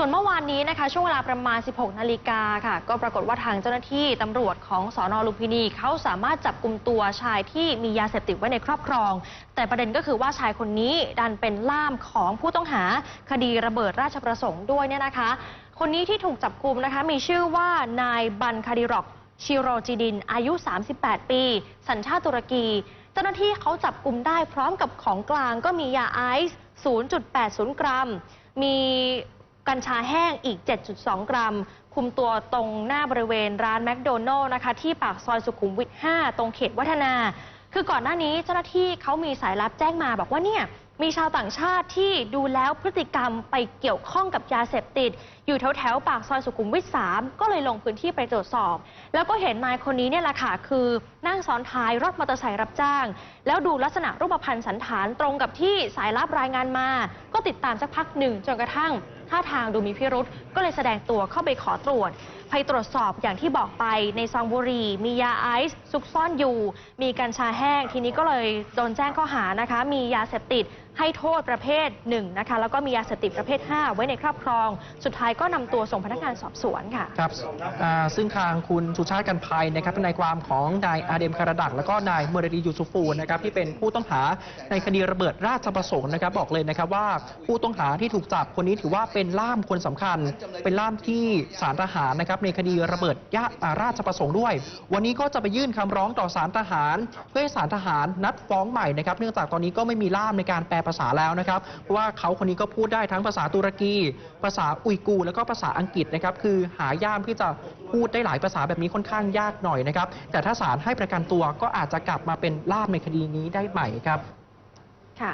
ส่วนเมื่อวานนี้นะคะ ช่วงเวลาประมาณ 16 นาฬิกาค่ะ ก็ปรากฏว่าทางเจ้าหน้าที่ตำรวจของสอนอลุมพินีเขาสามารถจับกลุ่มตัวชายที่มียาเสพติดไว้ในครอบครอง แต่ประเด็นก็คือว่าชายคนนี้ดันเป็นล่ามของผู้ต้องหาคดีระเบิดราชประสงค์ด้วยเนี่ยนะคะ คนนี้ที่ถูกจับกลุ่มนะคะมีชื่อว่านายบันคาดิรอกชิโรจิดิน อายุ 38 ปี สัญชาติตุรกี เจ้าหน้าที่เขาจับกลุ่มได้พร้อมกับของกลางก็มียาไอซ์ 0.80 กรัม มี กัญชาแห้งอีก 7.2 กรัม คุมตัวตรงหน้าบริเวณร้านแมคโดนัลล์นะคะ ที่ปากซอยสุขุมวิท 5 ตรงเขตวัฒนา คือก่อนหน้านี้เจ้าหน้าที่เขามีสายลับแจ้งมาบอกว่าเนี่ยมีชาวต่างชาติที่ดูแล้วพฤติกรรมไปเกี่ยวข้องกับยาเสพติด อยู่แถวแถวปากซอยสุขุมวิท 3 ก็เลยลงพื้นที่ไปตรวจสอบ แล้วก็เห็นนายคนนี้เนี่ยแหละค่ะ คือนั่งซ้อนท้ายรถมอเตอร์ไซค์รับจ้าง แล้วดูลักษณะรูปพรรณสันฐานตรงกับที่สายลับรายงานมา ก็ติดตามสักพักหนึ่งจนกระทั่ง ท่าทางดูมีพิรุษก็เลยแสดงตัวเข้าไปขอตรวจไปตรวจสอบอย่างที่บอกไปในซองบุหรี่มียาไอซ์ซุกซ่อนอยู่ มีกัญชาแห้ง ทีนี้ก็เลยโดนแจ้งข้อหานะคะ มียาเสพติด ให้โทษประเภทหนึ่งนะคะแล้วก็มียาเสพติดประเภท 5 ไว้ในครอบครอง สุดท้ายก็นำตัวส่งพนักงานสอบสวนค่ะครับซึ่งทางคุณสุชาติกันภัยนะครับนายความของนายอาเดมคาราดัก แล้วก็นายเมอรดียูซุฟูนะครับที่เป็นผู้ต้องหาในคดีระเบิดราชประสงค์นะครับบอกเลยนะครับว่าผู้ต้องหาที่ถูกจับคนนี้ถือว่าเป็นล่ามคนสำคัญ เป็นล่ามที่ศาลทหารนะครับในคดีระเบิดยะอ่าราชประสงค์ด้วย วันนี้ก็จะไปยื่นคำร้องต่อศาลทหาร เพื่อให้ศาลทหารนัดฟ้องใหม่นะครับเนื่องจากตอนนี้ก็ไม่มีล่ามในการแปลภาษาแล้วนะครับว่าเขาคนนี้ก็พูดได้ทั้งภาษาตุรกี ภาษาอุยกูร์แล้วก็ภาษาอังกฤษนะครับคือหายากที่จะพูดได้หลายภาษาแบบนี้ค่อนข้างยากหน่อยนะครับแต่ถ้าศาลให้ประกันตัวก็อาจจะกลับมาเป็นล่ามในคดีนี้ได้ใหม่ครับค่ะ